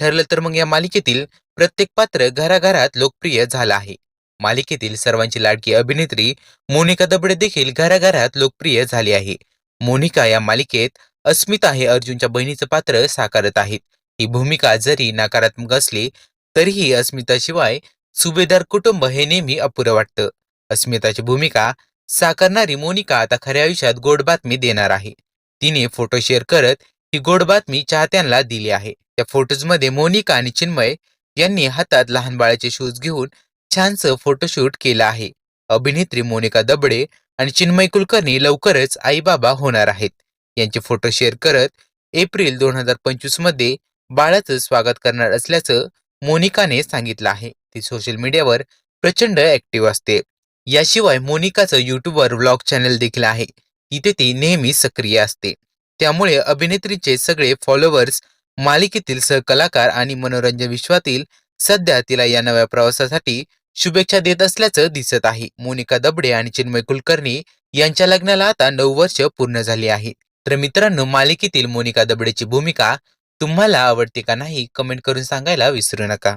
ठरलं तर मग या मालिकेतील प्रत्येक पात्र घराघरात लोकप्रिय झालं आहे. मालिकेतील सर्वांची लाडकी अभिनेत्री मोनिका दबडे देखील घराघरात लोकप्रिय झाली आहे. मोनिका या मालिकेत अस्मिता हे अर्जुनच्या बहिणीचं पात्र साकारत आहेत. ही भूमिका जरी नकारात्मक असली तरीही अस्मिताशिवाय सुभेदार कुटुंब हे नेहमी अपुरं वाटतं. अस्मिताची भूमिका साकारणारी मोनिका आता खऱ्या आयुष्यात गोड बातमी देणार आहे. तिने फोटो शेअर करत ही गोड बातमी चाहत्यांना दिली आहे. त्या फोटोजमध्ये मोनिका आणि चिन्मय यांनी हातात लहान बाळाचे शूज घेऊन छानसं फोटोशूट केलं आहे. अभिनेत्री मोनिका दबडे आणि चिन्मय कुलकर्णी लवकरच आई बाबा होणार आहेत. यांचे फोटो शेअर करत एप्रिल दोन हजार पंचवीसमध्ये बाळाचं स्वागत करणार असल्याचं मोनिकाने सांगितलं आहे. ती सोशल मीडियावर प्रचंड ऍक्टिव्ह असते. याशिवाय मोनिकाचं युट्यूबवर व्लॉग चॅनल देखील आहे. तिथे ती नेहमी सक्रिय असते. त्यामुळे अभिनेत्रीचे सगळे फॉलोअर्स मालिकेतील सहकलाकार आणि मनोरंजन विश्वातील सध्या तिला या नव्या प्रवासासाठी शुभेच्छा देत असल्याचं दिसत आहे. मोनिका दबडे आणि चिन्मय कुलकर्णी यांच्या लग्नाला आता नऊ वर्ष पूर्ण झाली आहेत. तर मित्रांनो मालिकेतील मोनिका दबडेची भूमिका तुम्हाला आवडते का नाही कमेंट करून सांगायला विसरू नका.